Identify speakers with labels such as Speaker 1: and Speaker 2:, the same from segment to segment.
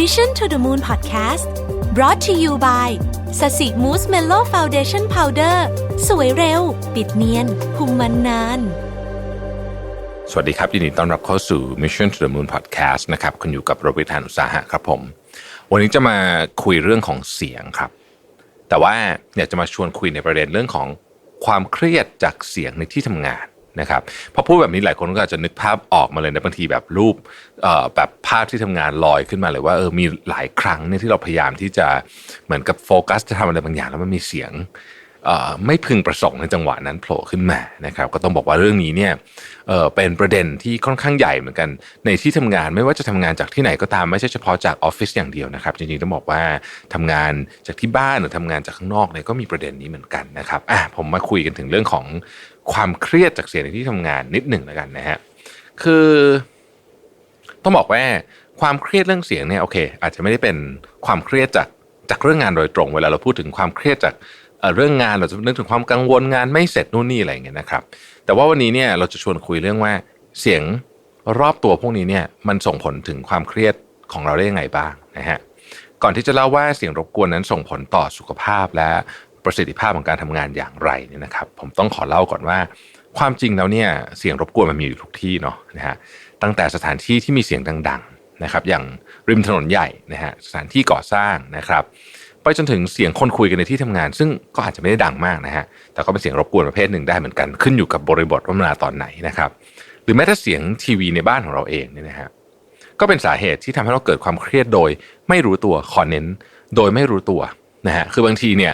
Speaker 1: Mission to the Moon Podcast brought to you by สสิมูสเมโล่ฟาวเดชั่นพาวเดอร์สวยเร็ว ปิดเนียนคุมมันนาน
Speaker 2: สวัสดีครับ ยินดีต้อนรับเข้าสู่ Mission to the Moon Podcast นะครับคุณอยู่กับโรบิทานอุตสาหะครับผม วันนี้จะมาคุยเรื่องของเสียงครับ แต่ว่าอยากจะมาชวนคุยในประเด็นเรื่องของความเครียดจากเสียงในที่ทำงาน นะครับพอพูดแบบนี้หลายคนก็อาจจะนึกภาพออกมาเลยนะบางทีแบบรูปแบบภาพที่ทำงานลอยขึ้นมาเลยว่าเออมีหลายครั้งเนี่ยที่เราพยายามที่จะเหมือนกับโฟกัสจะทำอะไรบางอย่างแล้วมันมีเสียงไม่พึงประสงค์ในจังหวะนั้นโผล่ขึ้นมานะครับ ก็ต้องบอกว่าเรื่องนี้เนี่ยเเป็นประเด็นที่ค่อนข้างใหญ่เหมือนกัน ในที่ทำงานไม่ว่าจะทำงานจากที่ไหนก็ตามไม่ใช่เฉพาะจากออฟฟิศอย่างเดียวนะครับจริงๆต้องบอกว่าทำงานจากที่บ้านหรือทำงานจากข้างนอกเนี่ยก็มีประเด็นนี้เหมือนกันนะครับอะผมมาคุยกันถึงเรื่องของ ความเครียดจากเสียงในที่ทำงานนิดหนึ่งแล้วกันนะฮะคือ ต้องบอกว่าความเครียดเรื่องเสียงเนี่ยโอเค อาจจะไม่ได้เป็นความเครียดจากจากเรื่องงานโดยตรง เวลาเราพูดถึงความเครียดจากเอ่อเรื่องงานเราจะนึกถึงความกังวลงานไม่เสร็จนู่นนี่อะไรอย่างเงี้ยนะครับ แต่ว่าวันนี้เนี่ยเราจะชวนคุยเรื่องว่าเสียงรอบตัวพวกนี้เนี่ยมันส่งผลถึงความเครียดของเราได้ยังไงบ้างนะฮะก่อนที่จะเล่าว่าเสียงรบกวนนั้นส่งผลต่อสุขภาพและ ประสิทธิภาพของการทำงานอย่างไรเนี่ยนะครับ ผมต้องขอเล่าก่อนว่า ความจริงแล้วเนี่ยเสียงรบกวนมันมีอยู่ทุกที่เนาะนะฮะตั้งแต่สถานที่ที่มีเสียงดังๆนะครับ อย่างริมถนนใหญ่นะฮะสถานที่ก่อสร้างนะครับไปจนถึงเสียงคนคุยกันในที่ทำงาน ซึ่งก็อาจจะไม่ได้ดังมากนะฮะแต่ก็เป็นเสียงรบกวนประเภทหนึ่งได้เหมือนกันขึ้นอยู่กับบริบทว่ามันมาตอนไหนนะครับ หรือแม้แต่เสียงทีวีในบ้านของเราเองเนี่ยนะฮะก็เป็นสาเหตุที่ทำให้เราเกิดความเครียดโดย ไม่รู้ตัวขอเน้น โดยไม่รู้ตัวนะฮะคือบางทีเนี่ย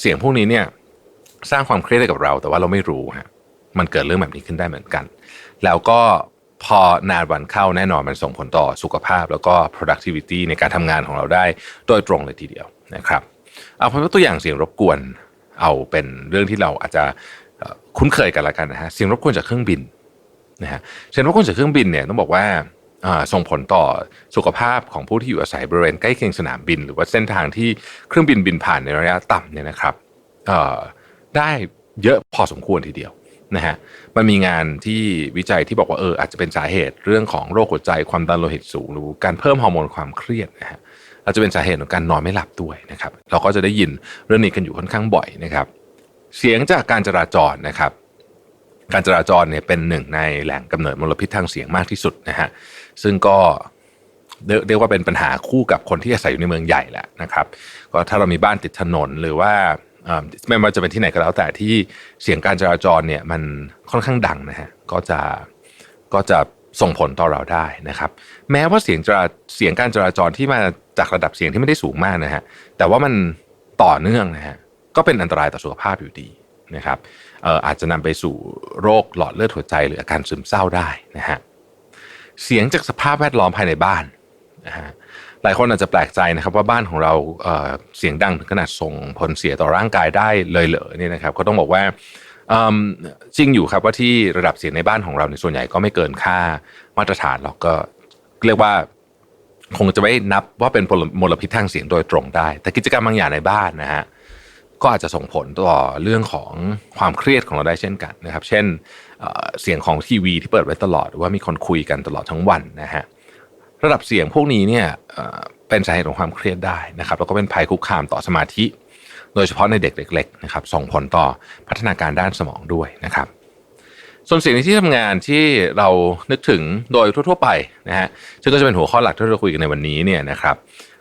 Speaker 2: เสียงพวกนี้เนี่ยสร้างความเครียดให้กับเรา แต่ว่าเราไม่รู้ฮะมันเกิดเรื่องแบบนี้ขึ้นได้เหมือนกัน แล้วก็พอนานวันเข้าแน่นอนมันส่งผลต่อสุขภาพ แล้วก็ productivity ในการทำงานของเราได้โดยตรงเลยทีเดียวนะครับ เอาเป็นตัวอย่างเสียงรบกวนเอาเป็นเรื่องที่เราอาจจะคุ้นเคยกันละกันนะฮะเสียงรบกวนจากเครื่องบินนะฮะเสียงรบกวนจากเครื่องบินเนี่ยต้องบอกว่า ส่งผลต่อสุขภาพของผู้ที่อยู่อาศัยบริเวณใกล้เคียงสนามบิน หรือว่าเส้นทางที่เครื่องบินบินผ่านในระยะต่ำเนี่ยนะครับได้เยอะพอสมควรทีเดียวนะฮะมันมีงานที่วิจัยที่บอกว่าเอออาจจะเป็นสาเหตุเรื่องของโรคหัวใจความดันโลหิตสูงหรือการเพิ่มฮอร์โมนความเครียดนะฮะอาจจะเป็นสาเหตุของการนอนไม่หลับด้วยนะครับ เราก็จะได้ยินเรื่องนี้กันอยู่ค่อนข้างบ่อยนะครับ เสียงจากการจราจรนะครับ การจราจรเนี่ยเป็นหนึ่งในแหล่งกำเนิดมลพิษทางเสียงมากที่สุดนะฮะ ซึ่งก็เรียกว่าเป็นปัญหาคู่กับคนที่อาศัยอยู่ในเมืองใหญ่แหละนะครับ ก็ถ้าเรามีบ้านติดถนนหรือว่าไม่ว่าจะเป็นที่ไหนก็แล้วแต่ที่เสียงการจราจรเนี่ยมันค่อนข้างดังนะฮะก็จะก็จะส่งผลต่อเราได้นะครับ แม้ว่าเสียงจราเสียงการจราจรที่มาจากระดับเสียงที่ไม่ได้สูงมากนะฮะแต่ว่ามันต่อเนื่องนะฮะก็เป็นอันตรายต่อสุขภาพอยู่ดีนะครับเอ่ออาจจะนำไปสู่โรคหลอดเลือดหัวใจหรืออาการซึมเศร้าได้นะฮะ เสียงจากสภาพแวดล้อมภายในบ้านนะฮะหลายคนอาจจะแปลกใจนะครับว่าบ้านของเราเเสียงดังถึงขนาดส่งผลเสียต่อร่างกายได้เลยเหรอเนี่ยนะครับก็ต้องบอกว่าจริงอยู่ครับว่าที่ระดับเสียงในบ้านของเราในส่วนใหญ่ก็ไม่เกินค่ามาตรฐานหรอกก็เรียกว่าคงจะไม่นับว่าเป็นมลพิษทางเสียงโดยตรงได้ แต่กิจกรรมบางอย่างในบ้านนะฮะ ก็อาจจะส่งผลต่อเรื่องของความเครียดของเราได้เช่นกันนะครับ เช่นเสียงของทีวีที่เปิดไว้ตลอดหรือว่ามีคนคุยกันตลอดทั้งวันนะฮะระดับเสียงพวกนี้เนี่ยเป็นสาเหตุของความเครียดได้นะครับ แล้วก็เป็นภัยคุกคามต่อสมาธิ โดยเฉพาะในเด็กเล็กๆนะครับส่งผลต่อพัฒนาการด้านสมองด้วยนะครับ ส่วนเสียงในที่ทำงานที่เรานึกถึงโดยทั่วๆไปนะฮะซึ่งก็จะเป็นหัวข้อหลักที่เราคุยกันในวันนี้เนี่ยนะครับ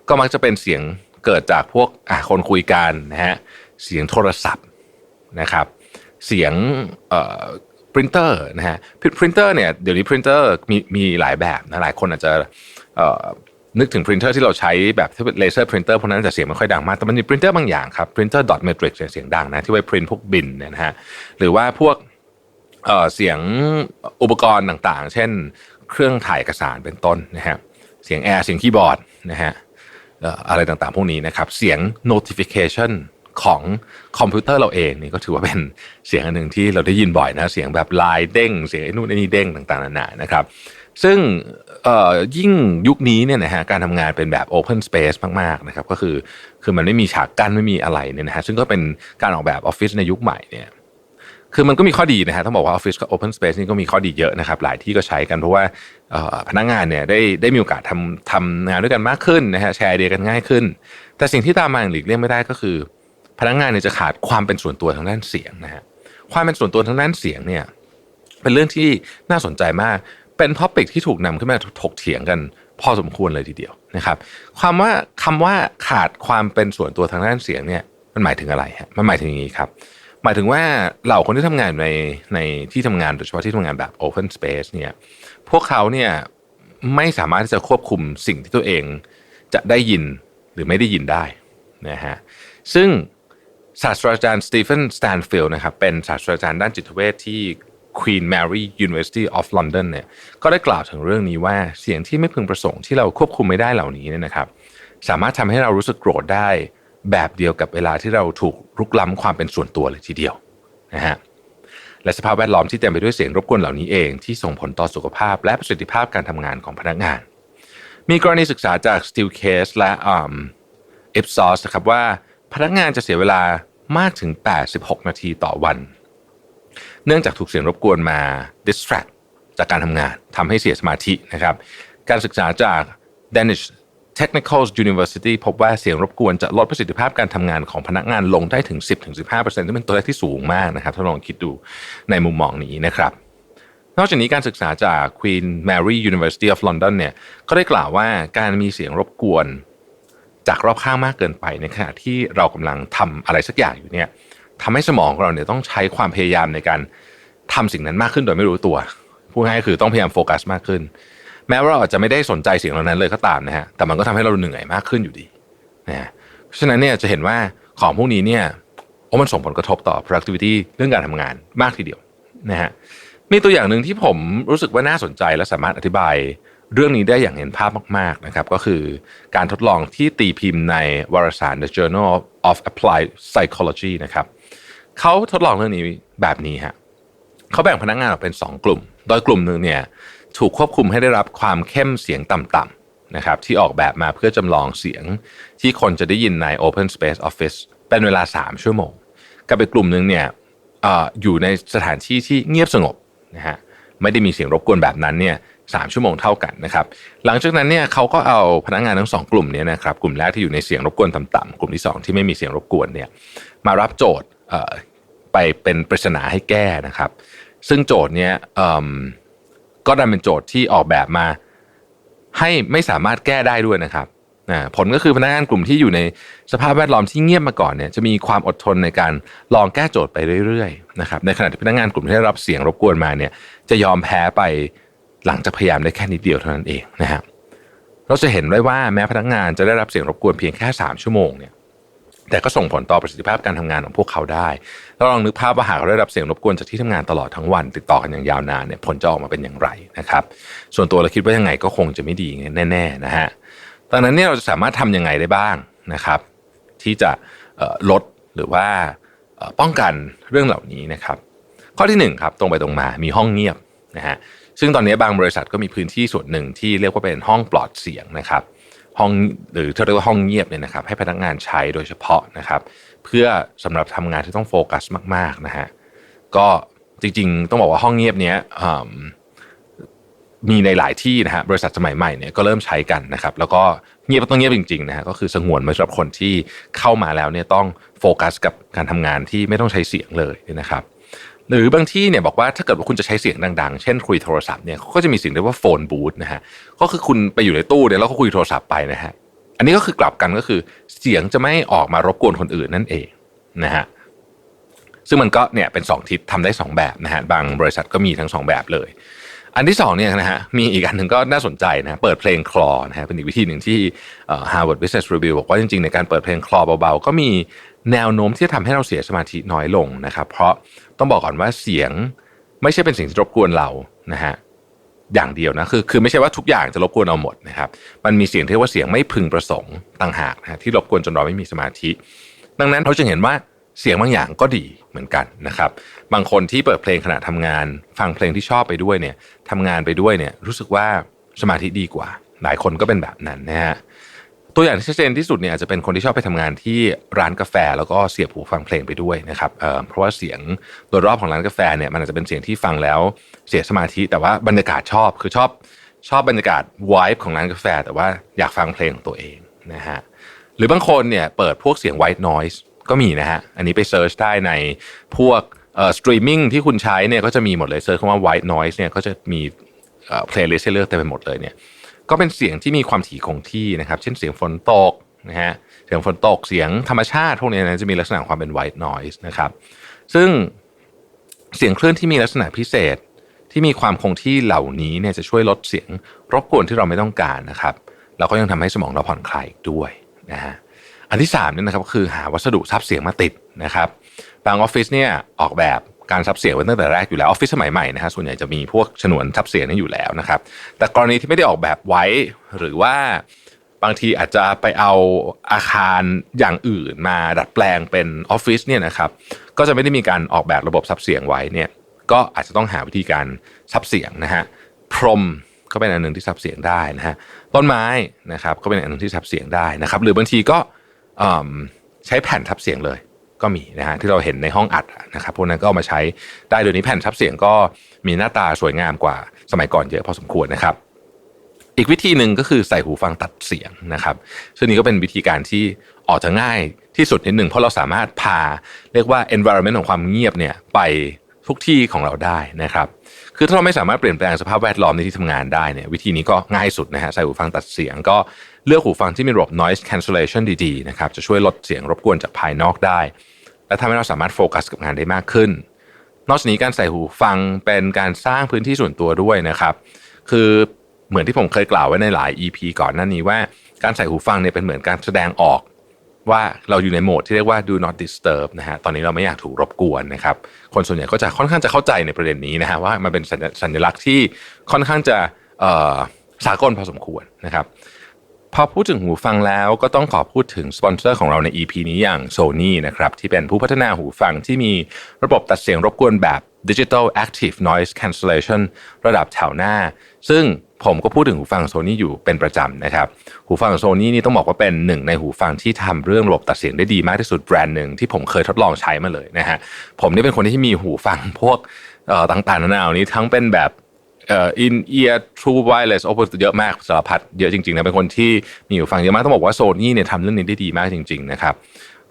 Speaker 2: ก็มักจะเป็นเสียงเกิดจากพวกคนคุยกันนะฮะ เสียงโทรศัพท์นะครับ เสียงเอ่อปรินเตอร์นะฮะปรินเตอร์เนี่ยเดี๋ยวนี้ปรินเตอร์มีมีหลายแบบนะหลายคนอาจจะเอ่อนึกถึงปรินเตอร์ที่เราใช้แบบที่เป็นเลเซอร์ปรินเตอร์พวกนั้นจะเสียงไม่ค่อยดังมากแต่มันมีปรินเตอร์บางอย่างครับปรินเตอร์ดอทเมทริกเสียงดังนะที่ไว้ปรินพวกบินเนี่ยนะฮะหรือว่าพวกเอ่อเสียงอุปกรณ์ต่างๆ เช่น เครื่องถ่ายเอกสารเป็นต้นนะฮะเสียงแอร์เสียงคีย์บอร์ดนะฮะเอ่ออะไรต่างๆ พวกนี้นะครับ เสียง notification ของคอมพิวเตอร์เราเองนี่ก็ถือว่าเป็นเสียงอันหนึ่งที่เราได้ยินบ่อยนะเสียงแบบลน์เด้ง เสียงไอ้นู่นไอ้นี่เด้งต่างๆนานานะครับ ซึ่งยิ่งยุคนี้เนี่ยนะฮะการทำงานเป็นแบบ Open Space มากๆนะครับก็คือคือมันไม่มีฉากกั้นไม่มีอะไรเนี่ยนะฮะซึ่งก็เป็นการออกแบบออฟฟิศในยุคใหม่เนี่ยคือมันก็มีข้อดีนะฮะต้องบอกว่าออฟฟิศกับ Open Space นี่ก็มีข้อดีเยอะนะครับ หลายที่ก็ใช้กันเพราะว่าพนักงานเนี่ยได้ได้มีโอกาสทำทำงานด้วยกันมากขึ้นนะฮะแชร์ไอเดียกันง่ายขึ้น แต่สิ่งที่ตามมาอย่างหลีกเลี่ยงไม่ได้ก็คือ พนักงานเนี่ยจะขาดความเป็นส่วนตัวทางด้านเสียงนะฮะความเป็นส่วนตัวทางด้านเสียงเนี่ยเป็นเรื่องที่น่าสนใจมาก เป็นท็อปิกที่ถูกนำขึ้นมาถกเถียงกันพอสมควรเลยทีเดียวนะครับความว่าคำว่าขาดความเป็นส่วนตัวทางด้านเสียงเนี่ยมันหมายถึงอะไรฮะมันหมายถึงอย่างนี้ครับหมายถึงว่าเหล่าคนที่ทำงานในในที่ทำงานโดยเฉพาะที่ทำงานแบบ Open Space เนี่ยพวกเขาเนี่ยไม่สามารถที่จะควบคุมสิ่งที่ตัวเองจะได้ยินหรือไม่ได้ยินได้นะฮะซึ่ง ศาสตราจารย์สตีเฟนสแตนฟิลด์นะครับเป็นศาสตราจารย์ด้านจิตเวชที่ Queen Mary University of London เนี่ยก็ได้กล่าวถึงเรื่องนี้ว่าเสียงที่ไม่พึงประสงค์ที่เราควบคุมไม่ได้เหล่านี้เนี่ยนะครับ สามารถทำให้เรารู้สึกโกรธได้แบบเดียวกับเวลาที่เราถูกรุกล้ำความเป็นส่วนตัวเลยทีเดียวนะฮะและสภาพแวดล้อมที่เต็มไปด้วยเสียงรบกวนเหล่านี้เองที่ส่งผลต่อสุขภาพและประสิทธิภาพการทำงานของพนักงาน มีกรณีศึกษาจาก Steel Case และเอฟซอสนะครับว่า พนักงานจะเสียเวลามากถึง 86 นาทีต่อวัน เนื่องจากถูกเสียงรบกวนมา distract จากการทำงานทำให้เสียสมาธินะครับ การศึกษาจาก Danish Technical University พบว่าเสียงรบกวนจะลดประสิทธิภาพการทำงานของพนักงานลงได้ถึง 10-15%ซึ่งเป็นตัวเลขที่สูงมากนะครับ ถ้าลองคิดดูในมุมมองนี้นะครับ นอกจากนี้การศึกษาจาก Queen Mary University of London เนี่ยก็ได้กล่าวว่าการมีเสียงรบกวน จากรอบข้างมากเกินไปในขณะที่เรากำลังทำอะไรสักอย่างอยู่เนี่ยทำให้สมองของเราเนี่ยต้องใช้ความพยายามในการทำสิ่งนั้นมากขึ้นโดยไม่รู้ตัวพูดง่ายๆคือต้องพยายามโฟกัสมากขึ้น แม้ว่าเราอาจจะไม่ได้สนใจสิ่งเหล่านั้นเลยก็ตามนะฮะแต่มันก็ทำให้เราเหนื่อยมากขึ้นอยู่ดีนะฮะเพราะฉะนั้นเนี่ยจะเห็นว่าของพวกนี้เนี่ยโอ้มันส่งผลกระทบต่อ productivity เรื่องการทำงานมากทีเดียวนะฮะมีตัวอย่างหนึ่งที่ผมรู้สึกว่าน่าสนใจและสามารถอธิบาย เรื่องนี้ได้อย่างเห็นภาพมาก ๆ นะครับ ก็คือการทดลองที่ตีพิมพ์ในวารสาร The Journal of Applied Psychology นะครับเขาทดลองเรื่องนี้แบบนี้ฮะเขาแบ่งพนักงานออกเป็น 2 กลุ่ม โดยกลุ่มหนึ่งเนี่ยถูกควบคุมให้ได้รับความเข้มเสียงต่ำๆนะครับที่ออกแบบมาเพื่อจำลองเสียงที่คนจะได้ยินใน Open Space Office เป็นเวลา 3 ชั่วโมง กับอีกกลุ่มหนึ่งเนี่ยออยู่ในสถานที่ที่เงียบสงบนะฮะไม่ได้มีเสียงรบกวนแบบนั้นเนี่ย สามชั่วโมงเท่ากันนะครับ หลังจากนั้นเนี่ยเขาก็เอาพนักงานทั้งสองกลุ่มเนี่ยนะครับ กลุ่มแรกที่อยู่ในเสียงรบกวนต่ำๆกลุ่มที่สองที่ไม่มีเสียงรบกวนเนี่ยมารับโจทย์ไปเป็นปริศนาให้แก้นะครับ ซึ่งโจทย์เนี่ยก็ดันเป็นโจทย์ที่ออกแบบมา ให้ไม่สามารถแก้ได้ด้วยนะครับผลก็คือพนักงานกลุ่มที่อยู่ในสภาพแวดล้อมที่เงียบมาก่อนเนี่ยจะมีความอดทนในการลองแก้โจทย์ไปเรื่อยๆนะครับในขณะที่พนักงานกลุ่มที่ได้รับเสียงรบกวนมาเนี่ยจะยอมแพ้ไป หลังจากพยายามได้แค่นิดเดียวเท่านั้นเองนะฮะเราจะเห็นได้ว่าแม้พนักงานจะได้รับเสียงรบกวนเพียงแค่ 3 ชั่วโมงเนี่ยแต่ก็ส่งผลต่อประสิทธิภาพการทำงานของพวกเขาได้เราลองนึกภาพว่าหากเราได้รับเสียงรบกวนจากที่ทำงานตลอดทั้งวัน ติดต่อกันอย่างยาวนานเนี่ยผลจะออกมาเป็นอย่างไรนะครับ ส่วนตัวเราคิดว่ายังไงก็คงจะไม่ดีแน่ๆนะฮะดังนั้นเนี่ยเราจะสามารถทํำยังไงได้บ้างนะครับ ที่จะลดหรือว่าป้องกันเรื่องเหล่านี้นะครับ ข้อที่1ครับตรงไปตรงมามีห้องเงียบนะฮะ ซึ่งตอนนี้บางบริษัทก็มีพื้นที่ส่วนหนึ่งที่เรียกว่าเป็นห้องปลอดเสียงนะครับห้องหรือที่เรียกว่าห้องเงียบเนี่ยนะครับ ให้พนักงานใช้โดยเฉพาะนะครับ เพื่อสำหรับทำงานที่ต้องโฟกัสมาก ๆนะฮะก็จริงๆ ต้องบอกว่าห้องเงียบเนี้ยมีในหลายที่นะฮะบริษัทสมัยใหม่เนี่ยก็เริ่มใช้กันนะครับ แล้วก็เงียบต้องเงียบจริงๆนะฮะก็คือสงวนไว้สำหรับคนที่เข้ามาแล้วเนี่ยต้องโฟกัสกับการทำงานที่ไม่ต้องใช้เสียงเลยนะครับ หรือบางที่เนี่ยบอกว่าถ้าเกิดว่าคุณจะใช้เสียงดังๆ เช่นคุยโทรศัพท์เนี่ยก็จะมีสิ่งเรียกว่าโฟนบูธนะฮะก็คือคุณไปอยู่ในตู้เนี่ยแล้วก็คุยโทรศัพท์ไปนะฮะอันนี้ก็คือกลับกันก็คือเสียงจะไม่ออกมารบกวนคนอื่นนั่นเองนะฮะซึ่งมันก็เนี่ยเป็น 2 ทิศทำได้ 2 แบบนะฮะบางบริษัทก็มีทั้ง 2 แบบเลย อันที่2เนี่ยนะฮะมีอีกอันหนึ่งก็น่าสนใจนะเปิดเพลงคลอนะฮะเป็นอีกวิธีหนึ่งที่ Harvard Business Review บอกว่าจริงๆในการเปิดเพลงคลอเบาๆ ก็มี แนวโน้มที่จะทำให้เราเสียสมาธิน้อยลงนะครับ เพราะต้องบอกก่อนว่าเสียงไม่ใช่เป็นสิ่งที่รบกวนเรานะฮะอย่างเดียวนะคือคือไม่ใช่ว่าทุกอย่างจะรบกวนเราหมดนะครับมันมีเสียงที่เรียกว่าเสียงไม่พึงประสงค์ต่างหากนะที่รบกวนจนเราไม่มีสมาธิ ดังนั้นเราจะเห็นว่าเสียงบางอย่างก็ดีเหมือนกันนะครับ บางคนที่เปิดเพลงขณะทำงาน ฟังเพลงที่ชอบไปด้วยเนี่ยทำงานไปด้วยเนี่ยรู้สึกว่าสมาธิดีกว่า หลายคนก็เป็นแบบนั้นนะฮะ ตัวอย่างที่ชัดเจนที่สุดเนี่ยอาจจะเป็นคนที่ชอบไปทำงานที่ร้านกาแฟ แล้วก็เสียบหูฟังเพลงไปด้วยนะครับเเพราะว่าเสียงโดยรอบของร้านกาแฟเนี่ยมันอาจจะเป็นเสียงที่ฟังแล้วเสียสมาธิแต่ว่าบรรยากาศชอบคือชอบชอบบรรยากาศวายของร้านกาแฟ แต่ว่าอยากฟังเพลงของตัวเองนะฮะหรือบางคนเนี่ยเปิดพวกเสียง white noise ก็มีนะฮะอันนี้ไปเซิร์ชได้ในพวกสตรีมมิ่งที่คุณใช้เนี่ยก็จะมีหมดเลยเซิร์ชคำว่า white noise เนี่ยก็จะมีเพลย์ลิสต์ให้เลือกเต็มไปหมดเลยเนี่ย ก็เป็นเสียงที่มีความถี่คงที่นะครับ เช่นเสียงฝนตกนะฮะเสียงฝนตกเสียงธรรมชาติพวกนี้นะจะมีลักษณะความเป็น white noise นะครับ ซึ่งเสียงคลื่นที่มีลักษณะพิเศษที่มีความคงที่เหล่านี้เนี่ยจะช่วยลดเสียงรบกวนที่เราไม่ต้องการนะครับแล้วก็ยังทำให้สมองเราผ่อนคลายอีกด้วยนะฮะอันที่3เนี่ยนะครับคือหาวัสดุซับเสียงมาติดนะครับ บางออฟฟิศเนี่ยออกแบบ การซับเสียงไว้ตั้งแต่แรกอยู่แล้วออฟฟิศสมัยใหม่นะฮะส่วนใหญ่จะมีพวกฉนวนซับเสียงนี่อยู่แล้วนะครับ แต่กรณีที่ไม่ได้ออกแบบไว้หรือว่าบางทีอาจจะไปเอาอาคารอย่างอื่นมาดัดแปลงเป็นออฟฟิศเนี่ยนะครับ ก็จะไม่ได้มีการออกแบบระบบซับเสียงไว้เนี่ยก็อาจจะต้องหาวิธีการซับเสียงนะฮะพรมก็เป็นอันหนึ่งที่ซับเสียงได้นะฮะต้นไม้นะครับก็เป็นอันหนึ่งที่ซับเสียงได้นะครับ หรือบางทีก็ใช้แผ่นทับเสียงเลย ก็มีนะฮะที่เราเห็นในห้องอัดนะครับพวกนั้นก็เอามาใช้ได้โดยนี้แผ่นซับเสียงก็มีหน้าตาสวยงามกว่าสมัยก่อนเยอะพอสมควรนะครับ อีกวิธีหนึ่งก็คือใส่หูฟังตัดเสียงนะครับ ซึ่งนี้ก็เป็นวิธีการที่ออกจะง่ายที่สุดนิดหนึ่งเพราะเราสามารถพาเรียกว่า environment ของความเงียบเนี่ยไป ทุกที่ของเราได้นะครับคือถ้าเราไม่สามารถเปลี่ยนแปลงสภาพแวดล้อมในที่ทำงานได้เนี่ยวิธีนี้ก็ง่ายสุดนะฮะใส่หูฟังตัดเสียงก็เลือกหูฟังที่มีระบบ noise cancellation ดีๆนะครับจะช่วยลดเสียงรบกวนจากภายนอกได้ และทำให้เราสามารถโฟกัสกับงานได้มากขึ้น นอกจากนี้การใส่หูฟังเป็นการสร้างพื้นที่ส่วนตัวด้วยนะครับ คือเหมือนที่ผมเคยกล่าวไว้ในหลาย EP ก่อนหน้านี้ว่า การใส่หูฟังเนี่ยเป็นเหมือนการแสดงออก ว่าเราอยู่ในโหมดที่เรียกว่า do not disturb นะฮะ ตอนนี้เราไม่อยากถูกรบกวนนะครับ คนส่วนใหญ่ก็จะค่อนข้างจะเข้าใจในประเด็นนี้นะฮะว่ามันเป็นสัญลักษณ์ที่ค่อนข้างจะสากลพอสมควรนะครับ พอพูดถึงหูฟังแล้วก็ต้องขอพูดถึงสปอนเซอร์ของเราใน EP นี้อย่าง Sony นะครับที่เป็นผู้พัฒนาหูฟังที่มีระบบตัดเสียงรบกวนแบบ Digital Active Noise Cancellation ระดับแถวหน้า ซึ่ง ผมก็พูดถึงหูฟังโซนี่อยู่เป็นประจำนะครับ หูฟังโซนี่นี่ต้องบอกว่าเป็นหนึ่งในหูฟังที่ทำเรื่องระบบตัดเสียงได้ดีมากที่สุดแบรนด์หนึ่งที่ผมเคยทดลองใช้มาเลยนะฮะผมนี่เป็นคนที่มีหูฟังพวกต่างๆนานานี้ทั้งเป็นแบบเอ่อ in ear true wireless โอ้เยอะมากสารพัดเยอะจริงๆนะเป็นคนที่มีหูฟังเยอะมากต้องบอกว่าโซนี่เนี่ยทำเรื่องนี้ได้ดีมากจริง ๆ นะครับ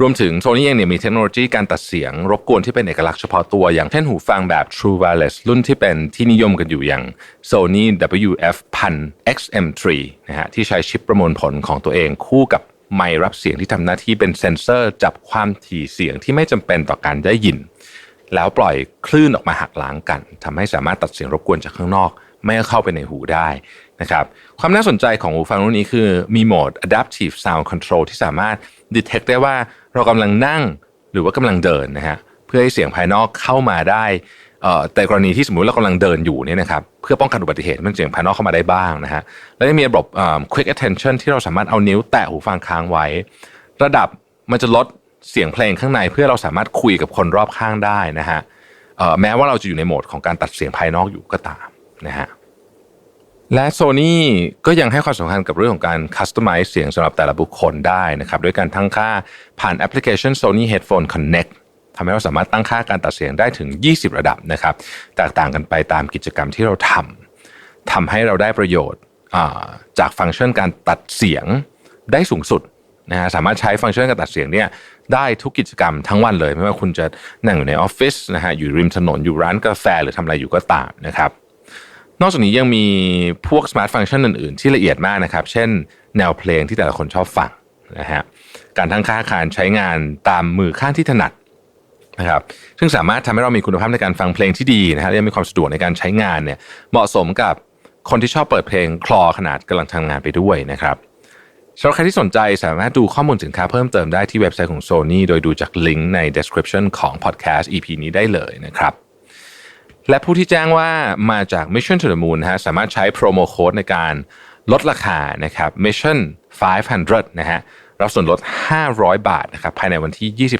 Speaker 2: รวมถึงโซนี่เองเนี่ยมีเทคโนโลยีการตัดเสียงรบกวนที่เป็นเอกลักษณ์เฉพาะตัว อย่างเช่นหูฟังแบบ True Wireless รุ่นที่เป็นที่นิยมกันอยู่อย่าง Sony WF 1000 XM3 นะฮะที่ใช้ชิปประมวลผลของตัวเองคู่กับไมค์รับเสียงที่ทำหน้าที่เป็นเซ็นเซอร์ จับความถี่เสียงที่ไม่จำเป็นต่อการได้ยิน แล้วปล่อยคลื่นออกมาหักล้างกันทำให้สามารถตัดเสียงรบกวนจากข้างนอก ไม่เข้าไปในหูได้ นะครับความน่าสนใจของหูฟังรุ่นนี้คือมีโหมด adaptive sound control ที่สามารถ detect ได้ว่าเรากำลังนั่งหรือว่ากำลังเดินนะฮะเพื่อให้เสียงภายนอกเข้ามาได้แต่กรณีที่สมมติเรากำลังเดินอยู่เนี่ยนะครับเพื่อป้องกันอุบัติเหตุมันเสียงภายนอกเข้ามาได้บ้างนะฮะแล้วยังมีระบบ quick attention ที่เราสามารถเอานิ้วแตะหูฟังค้างไว้ ระดับมันจะลดเสียงเพลงข้างในเพื่อเราสามารถคุยกับคนรอบข้างได้นะฮะแม้ว่าเราจะอยู่ในโหมดของการตัดเสียงภายนอกอยู่ก็ตามนะฮะ และ Sony ก็ยังให้ความสำคัญกับเรื่องของการคัสตอมไมซ์เสียงสำหรับแต่ละบุคคลได้นะครับด้วยการตั้งค่าผ่านแอปพลิเคชัน Sony Headphone Connect ทำให้เราสามารถตั้งค่าการตัดเสียงได้ถึง 20 ระดับนะครับแตกต่างกันไปตามกิจกรรมที่เราทำทำให้เราได้ประโยชน์จากฟังก์ชันการตัดเสียงได้สูงสุดนะฮะสามารถใช้ฟังก์ชันการตัดเสียงเนี่ยได้ทุกกิจกรรมทั้งวันเลย ไม่ว่าคุณจะนั่งอยู่ในออฟฟิศนะฮะอยู่ริมถนนอยู่ร้านกาแฟหรือทำอะไรอยู่ก็ตามนะครับ นอกจากนี้ยังมีพวกสมาร์ทฟังก์ชันอื่นๆ ที่ละเอียดมากนะครับ เช่น แนวเพลงที่แต่ละคนชอบฟังนะฮะการทั้งค่าการใช้งานตามมือข้างที่ถนัดนะครับซึ่งสามารถทำให้เรามีคุณภาพในการฟังเพลงที่ดีนะฮะและมีความสะดวกในการใช้งานเนี่ยเหมาะสมกับคนที่ชอบเปิดเพลงคลอขนาดกำลังทำงานไปด้วยนะครับสำหรับใครที่สนใจสามารถดูข้อมูลสินค้าเพิ่มเติมได้ที่เว็บไซต์ของ Sony โดยดูจากลิงก์ใน description ของ podcast EP นี้ได้เลยนะครับ และผู้ที่แจ้งว่ามาจาก Mission to the Moon นะฮะสามารถใช้โปรโมโค้ดในการลดราคานะครับ Mission 500 นะฮะรับส่วนลด 500 บาทนะครับภายในวันที่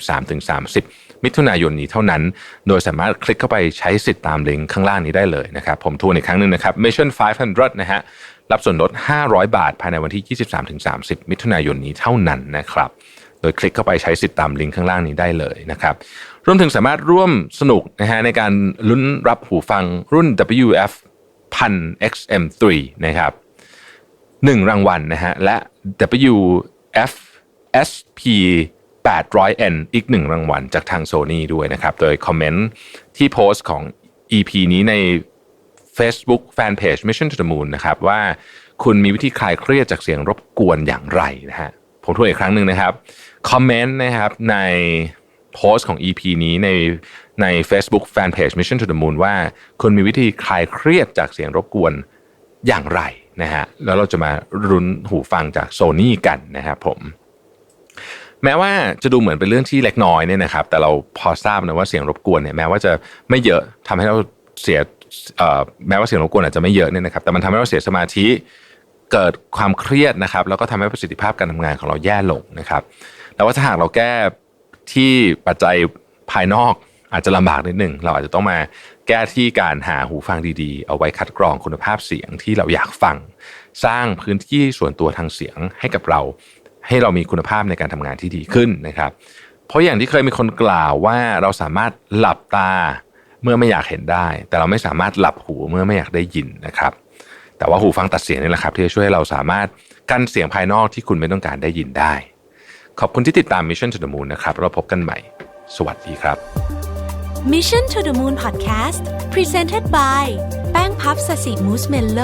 Speaker 2: 23-30 มิถุนายนนี้เท่านั้น โดยสามารถคลิกเข้าไปใช้สิทธิ์ตามลิงก์ข้างล่างนี้ได้เลยนะครับผมทวนอีกครั้งหนึ่งนะครับ Mission 500 นะฮะรับส่วนลด 500 บาท ภายในวันที่ 23-30 มิถุนายนนี้เท่านั้นนะครับ โดยคลิกเข้าไปใช้สิทธิ์ตามลิงก์ข้างล่างนี้ได้เลยนะครับ รวมถึงสามารถร่วมสนุกนะฮะในการลุ้นรับหูฟังรุ่น WF 1000 XM3 นะครับ1รางวัลนะฮะและ WF SP 800N อีก1รางวัลจากทาง Sony ด้วยนะครับ โดยคอมเมนต์ที่โพสต์ของ EP นี้ใน Facebook Fanpage Mission to the Moon นะครับว่าคุณมีวิธีคลายเครียดจากเสียงรบกวนอย่างไรนะฮะผมทวนอีกครั้งหนึ่งนะครับ คอมเมนต์นะครับใน โพสต์ของ EP นี้ในใน Facebook Fanpage Mission to the Moon ว่าคุณมีวิธีคลายเครียดจากเสียงรบกวนอย่างไรนะฮะแล้วเราจะมารุนหูฟังจากโซ n y กันนะครับผม แม้ว่าจะดูเหมือนเป็นเรื่องที่เล็กน้อยเนี่ยนะครับ แต่เราพอทราบนะว่าเสียงรบกวนเนี่ยแม้ว่าจะไม่เยอะทำให้เราเสียแม้ว่าเสียงรบกวนอาจจะไม่เยอะเนี่ยนะครับ แต่มันทำให้เราเสียสมาธิเกิดความเครียดนะครับ แล้วก็ทำให้ประสิทธิภาพการทำงานของเราแย่ลงนะครับ แล้วว่าถ้าหากเราแก้ ที่ปัจจัยภายนอกอาจจะลำบากนิดหนึ่งเราอาจจะต้องมาแก้ที่การหาหูฟังดีๆ เอาไว้คัดกรองคุณภาพเสียงที่เราอยากฟัง สร้างพื้นที่ส่วนตัวทางเสียงให้กับเรา ให้เรามีคุณภาพในการทำงานที่ดีขึ้นนะครับ เพราะอย่างที่เคยมีคนกล่าวว่าเราสามารถหลับตาเมื่อไม่อยากเห็นได้ แต่เราไม่สามารถหลับหูเมื่อไม่อยากได้ยินนะครับ แต่ว่าหูฟังตัดเสียงนี่แหละครับ ที่จะช่วยให้เราสามารถกั้นเสียงภายนอกที่คุณไม่ต้องการได้ยินได้ ขอบคุณที่ติดตาม Mission to the Moon นะครับเราพบกันใหม่ สวัสดีครับ
Speaker 1: Mission to the Moon Podcast Presented by แป้งพับสสิมูสเมลโล